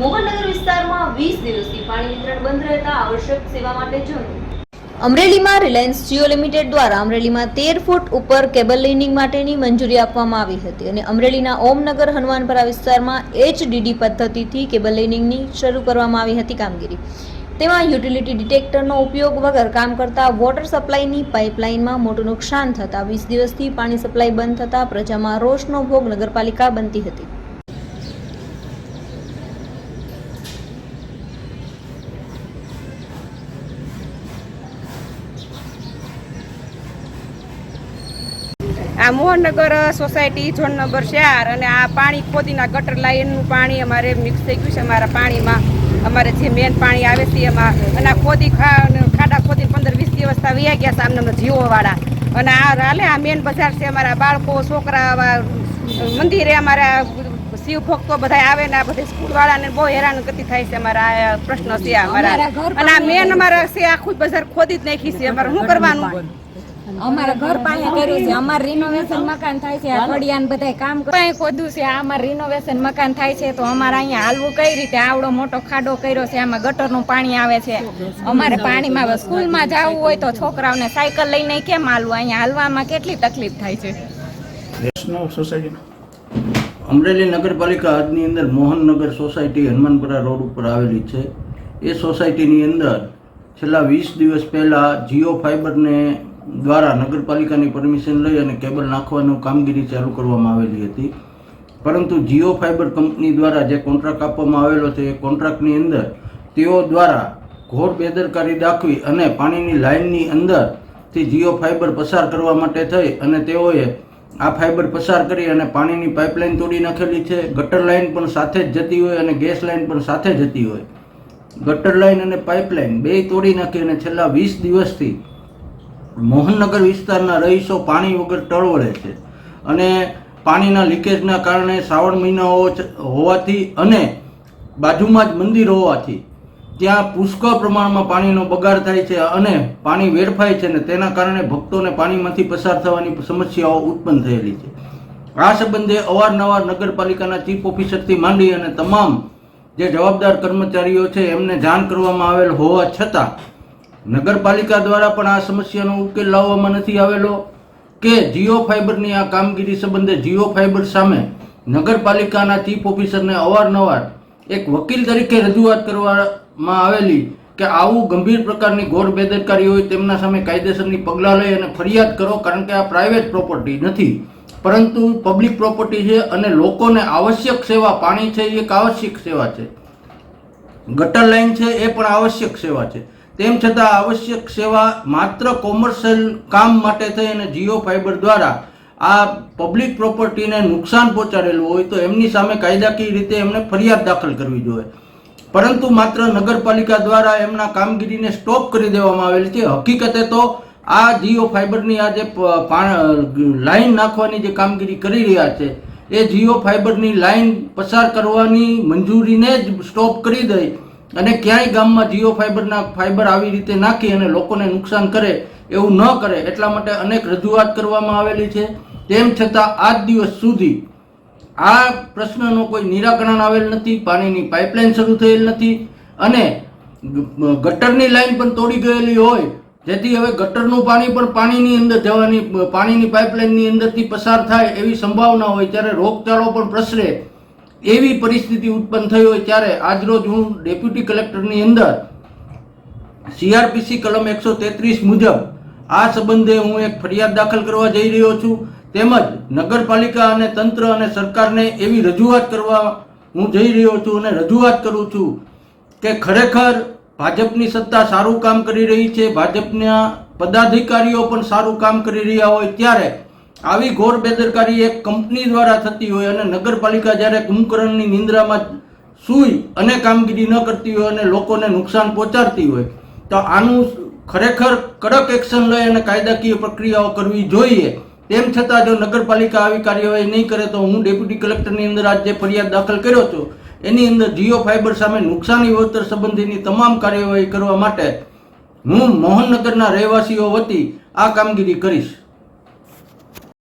મોહનનગર વિસ્તારમાં વીસ દિવસથી પાણી વિતરણ બંધ રહેતા આવશ્યક સેવા માટે જણું અમરેલીમાં રિલાયન્સ જીઓ લિમિટેડ દ્વારા અમરેલીમાં તેર ફૂટ ઉપર કેબલ લાઇનિંગ માટેની મંજૂરી આપવામાં આવી હતી અને અમરેલીના ઓમનગર હનુમાનપરા વિસ્તારમાં એચડીડી પદ્ધતિથી કેબલ લાઇનિંગની શરૂ કરવામાં આવી હતી કામગીરી. તેમાં યુટિલિટી ડિટેક્ટરનો ઉપયોગ વગર કામ કરતા વોટર સપ્લાયની પાઇપલાઇનમાં મોટું નુકસાન થતાં વીસ દિવસથી પાણી સપ્લાય બંધ થતાં પ્રજામાં રોષનો ભોગ નગરપાલિકા બનતી હતી. આ મોહનનગર સોસાયટી ઝોન નંબર ચાર અને આ પાણી ખોદીના ગટર લાઈનનું પાણી અમારે મિક્સ થઈ ગયું છે. અમારા પાણીમાં અમારે જે મેન પાણી આવે છે એમાં અને આ ખોદી ખાડા ખોદી પંદર વીસ દિવસ વયા ગયા છે આમને જીવોવાળા. અને આ હાલે આ મેન બજાર છે અમારા બાળકો છોકરા મંદિરે અમારા શિવ ભક્તો બધા આવે ને આ બધી સ્કૂલ વાળાને બહુ હેરાન ગતિ થાય છે અમારા આ પ્રશ્ન છે અમારા. અને આ મેન અમારા છે. આખું બજાર ખોદી જ નાખી છે. અમારે શું કરવાનું? અમારા ઘર પાસે કર્યું છે. અમારે રિનોવેશન મકાન થાય છે. અઠવાડિયા બધા કામ કઈ ખોદ્યું છે. અમાર અમારે રિનોવેશન મકાન થાય છે. તો અમારે અહીંયા હાલવું કઈ રીતે? આવડો મોટો ખાડો કર્યો છે. આમાં ગટરનું પાણી આવે છે. અમારે પાણીમાં સ્કૂલમાં જવું હોય તો છોકરાઓને સાયકલ લઈને કેમ હાલવું? અહીંયા હાલવામાં કેટલી તકલીફ થાય છે? અમરેલી નગરપાલિકા હદની અંદર મોહનનગર સોસાયટી હનુમાનપુરા રોડ ઉપર આવેલી છે. એ સોસાયટીની અંદર છેલ્લા વીસ દિવસ પહેલાં જીઓ ફાઇબરને દ્વારા નગરપાલિકાની પરમિશન લઈ અને કેબલ નાખવાનું કામગીરી ચાલુ કરવામાં આવેલી હતી. પરંતુ જીઓ ફાઇબર કંપની દ્વારા જે કોન્ટ્રાક્ટ આપવામાં આવેલો છે, એ કોન્ટ્રાક્ટની અંદર તેઓ દ્વારા ઘોર બેદરકારી દાખવી અને પાણીની લાઇનની અંદરથી જીઓ ફાઇબર પસાર કરવા માટે થઈ અને તેઓએ આ ફાઇબર પસાર કરી અને પાણીની પાઇપલાઇન તોડી નાખેલી છે. ગટર લાઇન પણ સાથે જ જતી હોય અને ગેસ લાઇન પણ સાથે જતી હોય. ગટર લાઇન અને પાઇપલાઇન બે તોડી નાખી અને છેલ્લા વીસ દિવસથી મોહનનગર વિસ્તારના રહીશો પાણી વગર ટળવળે છે અને પાણીના લીકેજના કારણે શ્રાવણ મહિનાઓ હોવાથી અને બાજુમાં જ મંદિર હોવાથી ત્યાં પુષ્કળ પ્રમાણમાં પાણીનો બગાડ થાય છે અને પાણી વેડફાય છે ને તેના કારણે ભક્તોને પાણીમાંથી પસાર થવાની સમસ્યાઓ ઉત્પન્ન થયેલી છે. આ સંબંધે અવારનવાર નગરપાલિકાના ચીફ ઓફિસરથી માંડી અને તમામ જે જવાબદાર કર્મચારીઓ છે એમને જાણ કરવામાં આવેલ હોવા છતાં નગરપાલિકા દ્વારા પણ આ સમસ્યાનો ઉકેલ લાવવામાં નથી આવેલો કે જીઓ ફાઇબરની આ કામગીરી સંબંધે જીઓ ફાઇબર સામે નગરપાલિકાના ચીફ ઓફિસરને અવારનવાર એક વકીલ તરીકે રજૂઆત કરવામાં આવેલી કે આવું ગંભીર પ્રકારની ઘોર બેદરકારી હોય તેમના સામે કાયદેસરની પગલાં લઈ અને ફરિયાદ કરો કારણ કે આ પ્રાઇવેટ પ્રોપર્ટી નથી. પરંતુ પબ્લિક પ્રોપર્ટી છે અને લોકોને આવશ્યક સેવા પાણી છે એ એક આવશ્યક સેવા છે. ગટર લાઈન છે એ પણ આવશ્યક સેવા છે. તેમ છતાં આવશ્યક સેવા માત્ર કોમર્શિયલ કામ માટે થઈ અને જીઓ ફાઇબર દ્વારા આ પબ્લિક પ્રોપર્ટીને નુકસાન પહોંચાડેલું હોય તો એમની સામે કાયદાકીય રીતે એમને ફરિયાદ દાખલ કરવી જોઈએ. પરંતુ માત્ર નગરપાલિકા દ્વારા એમના કામગીરીને સ્ટોપ કરી દેવામાં આવેલી છે. હકીકતે તો આ જીઓ ફાઇબરની આ જે લાઈન નાખવાની જે કામગીરી કરી રહ્યા છે, એ જીઓ ફાઇબરની લાઈન પસાર કરવાની મંજૂરીને જ સ્ટોપ કરી દઈ. અને ક્યાંય ગામમાં જીઓ ફાઇબરના ફાઇબર આવી રીતે નાખી અને લોકોને નુકસાન કરે એવું ન કરે, એટલા માટે અનેક રજૂઆત કરવામાં આવેલી છે. તેમ છતાં આજ દિવસ સુધી આ પ્રશ્નનો કોઈ નિરાકરણ આવેલ નથી, પાણીની પાઇપલાઇન શરૂ થયેલ નથી અને ગટરની લાઈન પણ તોડી ગયેલી હોય, જેથી હવે ગટરનું પાણી પણ પાણીની અંદર જવાની, પાણીની પાઇપલાઇનની અંદરથી પસાર થાય એવી સંભાવના હોય, ત્યારે રોગચાળો પણ પ્રસરે. એવી પરિસ્થિતિ ઉત્પન્ન થઈ હોય ત્યારે આજરોજ હું ડેપ્યુટી કલેક્ટરની અંદર સીઆરપીસી કલમ એકસો તેત્રીસ મુજબ આ સંબંધે હું એક ફરિયાદ દાખલ કરવા જઈ રહ્યો છું. તેમજ નગરપાલિકા અને તંત્ર અને સરકારને એવી રજૂઆત કરવા હું જઈ રહ્યો છું અને રજૂઆત કરું છું કે ખરેખર ભાજપની સત્તા સારું કામ કરી રહી છે. ભાજપના પદાધિકારીઓ પણ સારું કામ કરી રહ્યા હોય ત્યારે આવી ઘોર બેદરકારી એક કંપની દ્વારા થતી હોય અને નગરપાલિકા જ્યારે કુંભકરણની નિંદ્રામાં સૂઈ અને કામગીરી ન કરતી હોય અને લોકોને નુકસાન પહોંચાડતી હોય, તો આનું ખરેખર કડક એક્શન લઈ અને કાયદાકીય પ્રક્રિયાઓ કરવી જોઈએ. તેમ છતાં જો નગરપાલિકા આવી કાર્યવાહી નહીં કરે તો હું ડેપ્યુટી કલેક્ટરની અંદર આજે ફરિયાદ દાખલ કર્યો છું, એની અંદર જીઓ ફાઇબર સામે નુકસાની વળતર સંબંધીની તમામ કાર્યવાહી કરવા માટે હું મોહનનગરના રહેવાસીઓ વતી આ કામગીરી કરીશ.